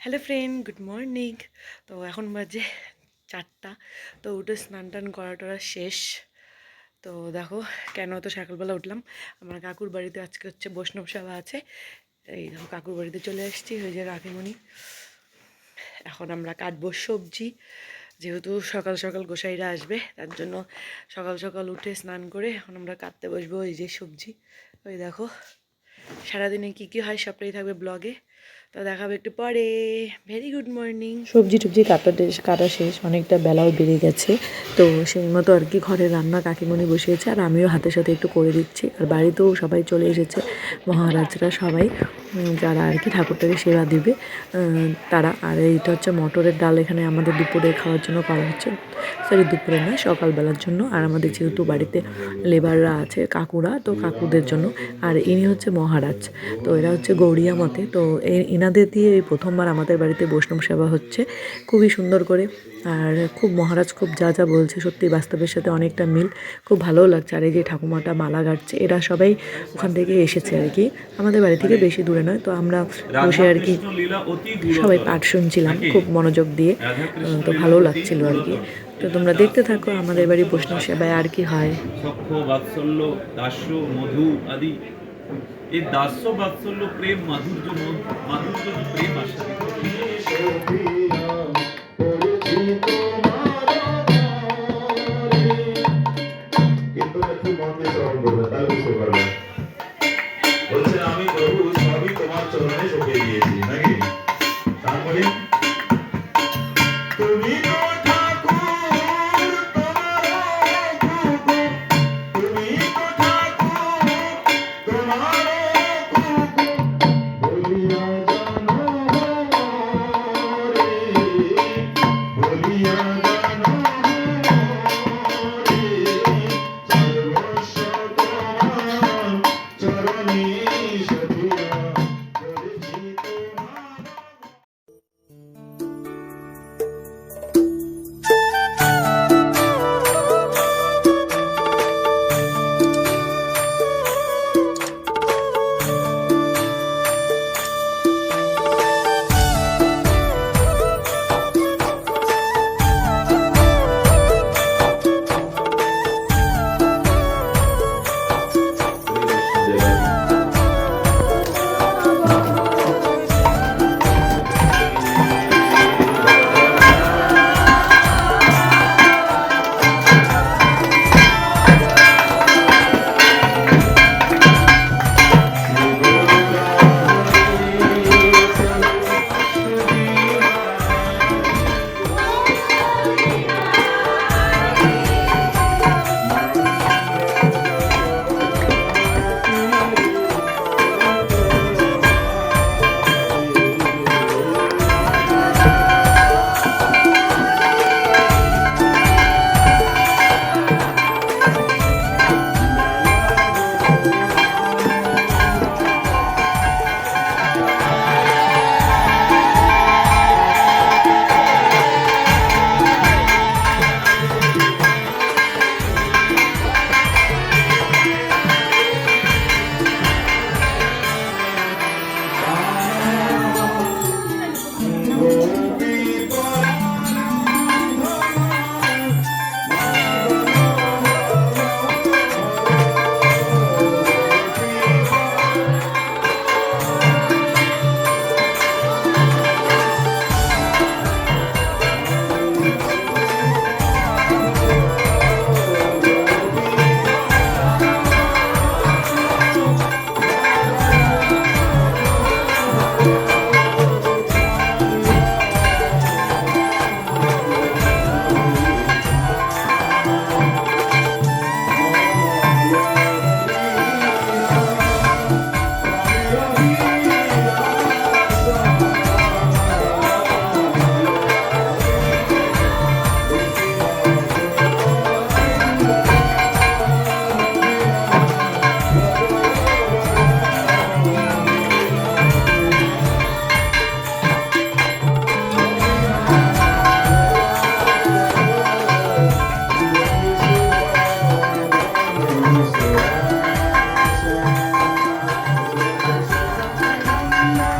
Hello friend, good morning. তো এখন বাজে চারটা। তো উঠে স্নান টান করা টরা শেষ। তো দেখো কেন তো সকালবেলা উঠলাম। আমার কাকুর বাড়িতে আজকে হচ্ছে বৈষ্ণব সভা আছে। এই দেখো কাকুর বাড়িতে চলে আসছি, ওই যে কাকিমণি এখন আমরা কাটবো সবজি। যেহেতু সকাল সকাল গোসাইরা আসবে, তার জন্য সকাল সকাল উঠে স্নান করে এখন আমরা কাটতে বসবো এই যে সবজি। ওই দেখো, সারাদিনে কী কী হয় সবটাই থাকবে ব্লগে। তো দেখাবে একটু পরে। ভেরি গুড মর্নিং সবজি টবজি কাটা কাটা শেষ, অনেকটা বেলাও বেড়ে গেছে। তো সেই মতো আর কি ঘরে রান্না কাকিমণি বসিয়েছে, আর আমিও হাতের সাথে একটু করে দিচ্ছি। আর বাড়িতেও সবাই চলে এসেছে, মহারাজরা সবাই। যারা আর কি ঠাকুরটাকে সেবা দিবে তারা। আর এইটা হচ্ছে মটরের ডাল এখানে আমাদের দুপুরে খাওয়ার জন্য করা হচ্ছে। সরি, দুপুরে নয়, সকালবেলার জন্য। আর আমাদের যেহেতু বাড়িতে লেবাররা আছে, কাকুরা, তো কাকুদের জন্য। আর ইনি হচ্ছে মহারাজ। তো এরা হচ্ছে গৌড়িয়া মতে। তো এই ইনাদের দিয়ে এই প্রথমবার আমাদের বাড়িতে বৈষ্ণব সেবা হচ্ছে। খুবই সুন্দর করে। আর খুব মহারাজ খুব যা যা বলছে সত্যি বাস্তবের সাথে অনেকটা মিল। খুব ভালোও লাগছে। আর এই যে ঠাকুমাটা মালা গাড়ছে এরা সবাই ওখান থেকে এসেছে আর কি। আমাদের বাড়ি থেকে বেশি দূরে নয়, তো আমরা বসে আর কি সবাই পাঠ শুনছিলাম খুব মনোযোগ দিয়ে। তো ভালো লাগছিল আর কি। তো তোমরা দেখতে থাকো, আমাদের বাড়ি বৈষ্ণব সেবায় আর কি হয়। মধু আদি এই দাস্য বাৎসল্য প্রেম মাধুর্য মাধুর্য প্রেম আস্বাদিত আমি প্রভু সবই তোমার চরণে Thank. night.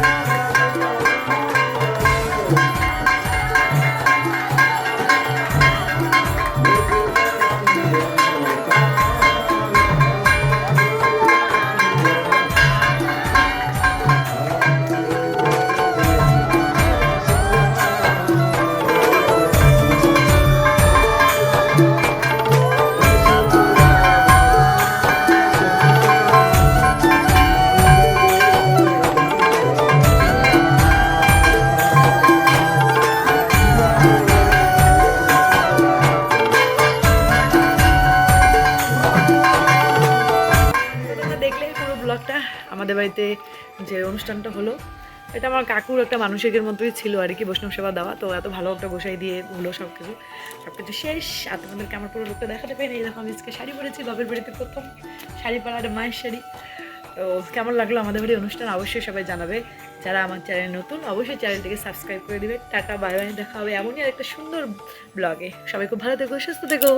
বাড়িতে যে অনুষ্ঠানটা হলো, এটা আমার কাকুর একটা মানসিকের মতোই ছিল আর কি, বৈষ্ণব সেবা দেওয়া। তো এত ভালো একটা গোসাই দিয়ে হলো সব কিছু সব কিছু শেষ, আর তোমাদেরকে আমার পুরো লোকটা দেখাতে পারি এই দেখো, আমি আজকে শাড়ি পরেছি, বাপের বাড়িতে প্রথম শাড়ি পরা একটা মায়ের শাড়ি। তো কেমন লাগল আমাদের বাড়ির অনুষ্ঠান অবশ্যই সবাই জানাবে। যারা আমার চ্যানেল নতুন, অবশ্যই চ্যানেলটিকে সাবস্ক্রাইব করে দিবে। টাটা বাই বাই দেখা হবে এমনই আর একটা সুন্দর ব্লগে সবাই খুব ভালো থেকো, সুস্থ থেকো।